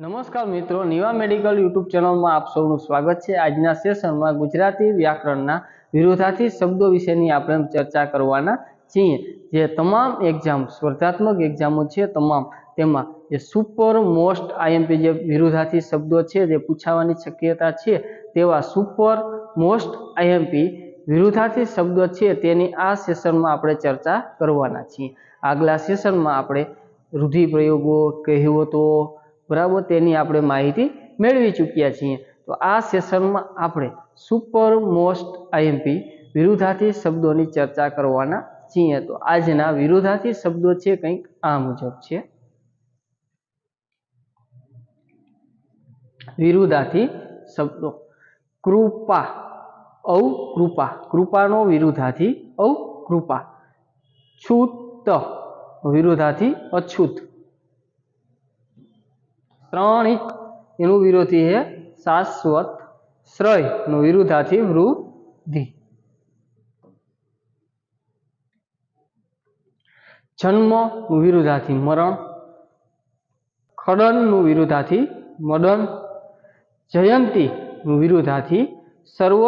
નમસ્કાર મિત્રો, Niva medical YouTube ચેનલમાં આપ સૌનું સ્વાગત છે. આજના સેશનમાં ગુજરાતી વ્યાકરણના વિરોધાથી શબ્દો વિશેની આપણે ચર્ચા કરવાના છીએ. જે તમામ એક્ઝામ સ્પર્ધાત્મક એક્ઝામો છે, તમામ તેમાં જે સુપર મોસ્ટ આઈએમપી જે વિરોધાથી શબ્દો છે, જે પૂછાવાની શક્યતા છે, તેવા સુપર મોસ્ટ આઈએમપી વિરુદ્ધાર્થી શબ્દો છે, તેની આ સેશનમાં આપણે ચર્ચા કરવાના છીએ. આગલા સેશનમાં આપણે રૂઢિપ્રયોગો કહેવતો બરાબર? તેની આપણે માહિતી મેળવી ચૂક્યા છીએ. તો આ સેશનમાં આપણે સુપર મોસ્ટ આઈએમપી વિરુદ્ધાર્થી શબ્દોની ચર્ચા કરવાના છીએ. તો આજના વિરુદ્ધાર્થી શબ્દો છે કંઈક આ મુજબ છે. વિરુદ્ધાર્થી શબ્દો. કૃપા, અવકૃપા. કૃપાનો વિરુદ્ધાર્થી અવકૃપા. છૂત વિરુદ્ધાર્થી અછૂત. ત્રણિક. એનું વિરોધી છે શાશ્વત શ્રય. નું વિરુદ્ધાથી વૃદ્ધિ. જન્મનું વિરુદ્ધાર્થી મરણ. ખડનનું વિરુદ્ધાર્થી મદન. જયંતી નું વિરુદ્ધાર્થી સર્વ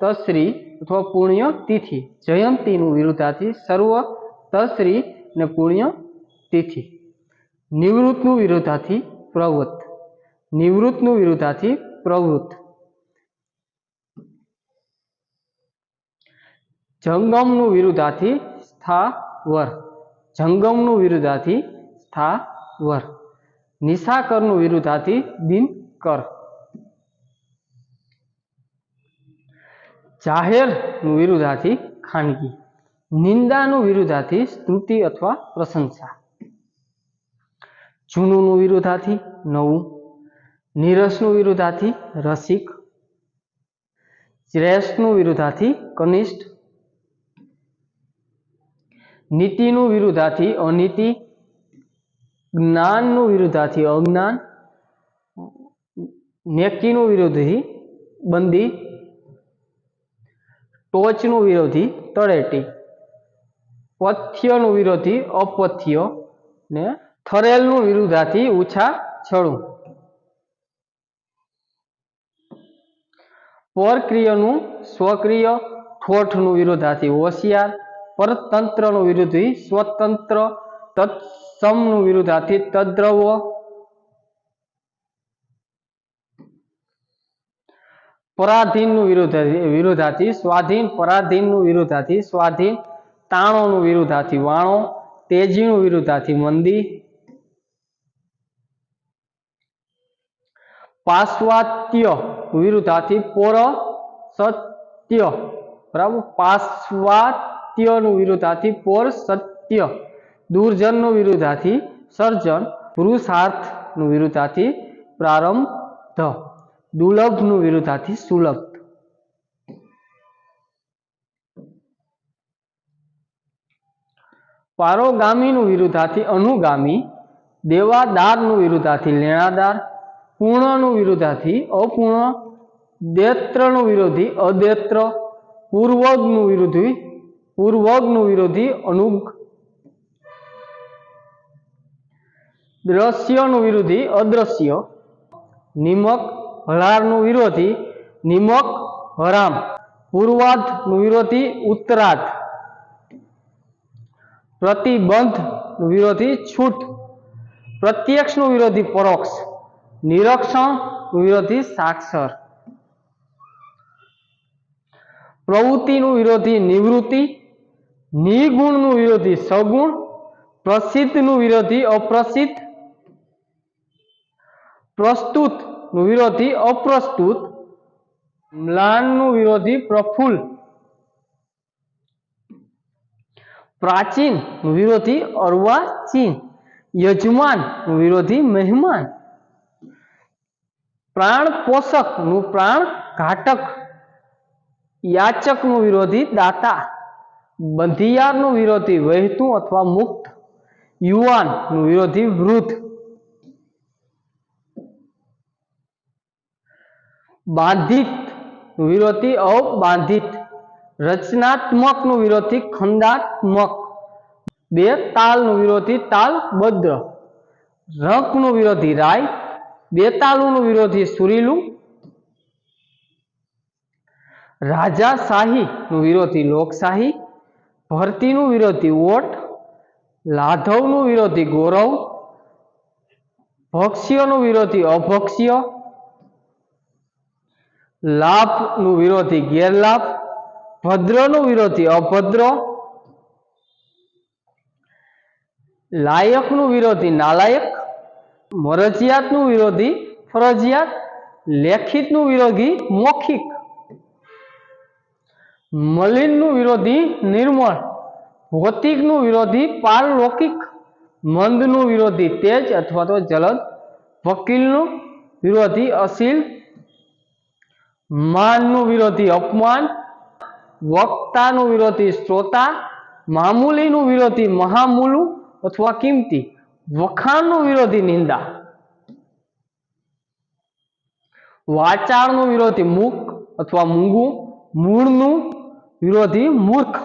તશ્રી અથવા પુણ્ય તિથિ જયંતી નું વિરુદ્ધાર્થી સર્વ તશ્રી ને પુણ્ય તિથિ નિવૃત્તનું વિરોધાર્થી પ્રવૃત્ત નિવૃત્તનું વિરોધાર્થી પ્રવૃત્ત જંગમનું વિરુદ્ધાર્થી સ્થાવર જંગમનું વિરુદ્ધાર્થી સ્થાવર નિશાકરનું વિરુદ્ધાર્થી દિનકર જાહેરનું વિરુદ્ધાર્થી ખાનગી નિંદાનું વિરુદ્ધાર્થી સ્તુતિ અથવા પ્રશંસા જૂનુંનું વિરુદ્ધાથી નવું, નીરસનું વિરુદ્ધાથી રસિક, શ્રેષ્ઠનું વિરુદ્ધાથી કનિષ્ઠ, નીતિનું વિરુદ્ધાથી અનીતિ, જ્ઞાનનું વિરુદ્ધાથી અજ્ઞાન, નેકીનું વિરોધી બંદી, ટોચનું વિરોધી તળેટી, પથ્યનું વિરોધી અપથ્ય ને થરેલનું વિરુદ્ધાથી ઓછા છળું. પરક્રિયનું સ્વક્રિય ઠોઠનું વિરોધાથી હોશિયાર, પરતંત્રનું વિરુદ્ધ સ્વતંત્ર, તત્સમનું વિરુદ્ધાથી તદ્રવ પરાધીનનું વિરુદ્ધ વિરોધાર્થી સ્વાધીન, પરાધીનનું વિરુદ્ધાથી સ્વાધીન, તાણોનું વિરુદ્ધાથી વાણો, તેજીનું વિરુદ્ધાથી મંદી. પાશ્વાત્ય વિરુદ્ધાથી પોર સત્ય. બરાબર? પાશ્વાત્યનું વિરુદ્ધાથી પોર સત્ય. દુર્જનનું વિરુદ્ધાથી સર્જન. પુરુષાર્થનું વિરુદ્ધાથી પ્રારંભ. દુર્લભનું વિરુદ્ધાથી સુલભ. પારોગામીનું વિરુદ્ધાથી અનુગામી. દેવાદારનું વિરુદ્ધાથી લેણાદાર. પૂર્ણનું વિરોધાથી, અપૂર્ણ, દેત્રનું વિરોધી, અદેત્ર, પૂર્વગનું વિરોધી પૂર્વગનું વિરોધી, અનુગ. દ્રશ્યનું વિરોધી, અદ્રશ્ય. નિમક હળારનું વિરોધી, નિમક, હરામ. પૂર્વાધનું વિરોધી, ઉત્તરાધ. પ્રતિબંધ વિરોધી, છૂટ. પ્રત્યક્ષનું વિરોધી, પરોક્ષ. નિરક્ષણ વિરોધી સાક્ષર પ્રવૃત્તિનું વિરોધી નિવૃત્તિ નિગુણનું વિરોધી સગુણ પ્રસિદ્ધનું વિરોધી અપ્રસિદ્ધ પ્રસ્તુતનું વિરોધી અપ્રસ્તુત મ્લાનનું વિરોધી પ્રફુલ્લ પ્રાચીન વિરોધી અર્વાચીન યજમાન વિરોધી મહેમાન પ્રાણ પોષકનું પ્રાણ ઘાટક યાચકનું વિરોધી દાતા. બંધિયારનું વિરોધી વહેતું અથવા મુક્ત. યુવાનનું વિરોધી વૃદ્ધ. બાંધિત વિરોધી અબાંધિત રચનાત્મકનું વિરોધી ખંડાત્મક. બે તાલનું વિરોધી તાલબદ્ધ રંકનું વિરોધી રાય બેતાલુનું વિરોધી સુરીલું. રાજાશાહીનું વિરોધી લોકશાહી. ભરતીનું વિરોધી ઓટ લાધવનું વિરોધી ગૌરવ. ભક્ષ્યનું વિરોધી અભક્ષ્ય. લાભનું વિરોધી ગેરલાભ. ભદ્રનું વિરોધી અભદ્ર. લાયકનું વિરોધી નાલાયક. મરજિયાતનું વિરોધી, ફરજિયાત, લેખિતનું વિરોધી, મૌખિક. મલિનનું વિરોધી, નિર્મળ. ભૌતિકનું વિરોધી, પારલૌકિક. મંદનું વિરોધી, તેજ અથવા તો જલદ. વકીલનું વિરોધી, અસીલ. માનનું વિરોધી, અપમાન. વક્તાનું વિરોધી, શ્રોતા. મામૂલીનું વિરોધી, મહામૂલું અથવા કિંમતી. વખાણનું વિરોધી નિંદા. વાચાળનું વિરોધી મુખ અથવા મૂંગું, મૂળનું વિરોધી મૂર્ખ.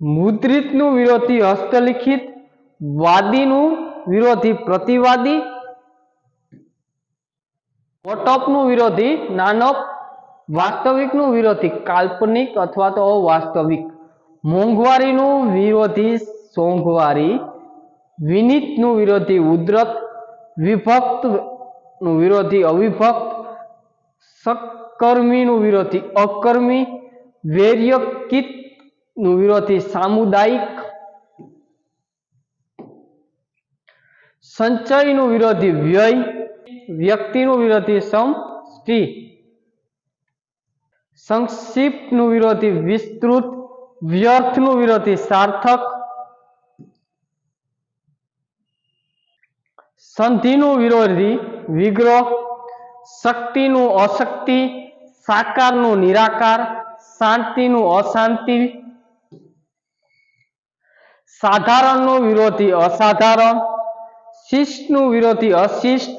મુદ્રિતનું વિરોધી હસ્તલિખિત, વાદીનું વિરોધી પ્રતિવાદી. ઓટપનું વિરોધી નાનપ વાસ્તવિકનું વિરોધી કાલ્પનિક અથવા તો અવાસ્તવિક. મોંઘવારીનું વિરોધી સોંઘવારી વિનીતનું વિરોધી ઉદ્રત વિભક્તનું વિરોધી અવિભક્ત સકર્મીનું વિરોધી અકર્મી વેર્યકિતનું વિરોધી સામુદાયિક, સંચયનું વિરોધી વ્યય, વ્યક્તિનું વિરોધી સમષ્ટિ, સંક્ષિપ્તનું વિરોધી વિસ્તૃત, વ્યર્થનું વિરોધી સાર્થક સંધિનું વિરોધી વિગ્રહ, શક્તિનું અશક્તિ, સાકારનું નિરાકાર, શાંતિનું અશાંતિ, સાધારણનું વિરોધી અસાધારણ શિષ્ટનું વિરોધી અશિષ્ટ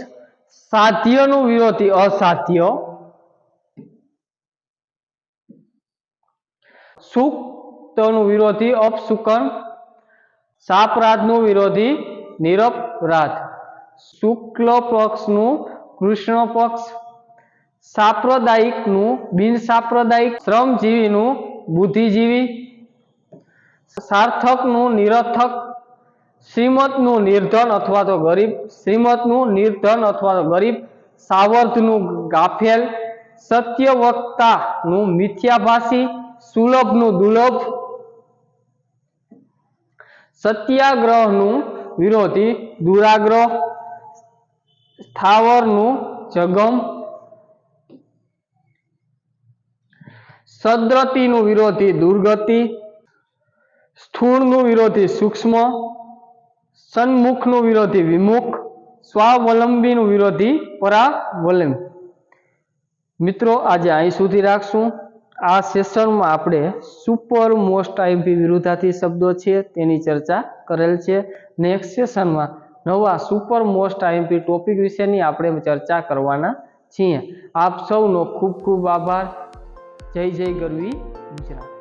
સાધ્યનું વિરોધી અસાધ્ય, સુક્તનું વિરોધી અપસુકન સાપરાધનું વિરોધી નિરપરાધ. શુક્લ પક્ષનું કૃષ્ણ પક્ષ સાંપ્રદાયિકનું બિન સાંપ્રદાયિક શ્રમજીવીનું, બુદ્ધિજીવી, સાર્થકનું, નિરર્થક શ્રીમતનું નિર્ધન અથવા તો ગરીબ શ્રીમતનું નિર્ધન અથવા તો ગરીબ સાવર્ધનું ગાફેલ, સત્યવક્તાનું મિથ્યાભાષી સુલભનું દુર્લભ, સત્યાગ્રહનું વિરોધી, દુરાગ્રહ સ્થાવરનું જગમ સદ્રતિનું વિરોધી દુર્ગતિ, સ્થૂળનું વિરોધી સૂક્ષ્મ, સન્મુખનું વિરોધી વિમુખ, સ્વાવલંબીનું વિરોધી પરાવલંબ. મિત્રો, આજે અહીં સુધી રાખશું. આ સેશનમાં આપણે સુપર મોસ્ટ આઈપી વિરુદ્ધાથી શબ્દો છે, તેની ચર્ચા કરેલ છે. નેક્સ્ટ સેશનમાં નવા સુપર મોસ્ટ આઈએમપી ટોપિક વિશેની આપણે ચર્ચા કરવાના છીએ. આપ સૌનો ખૂબ ખૂબ આભાર. જય જય ગરવી ગુજરાત.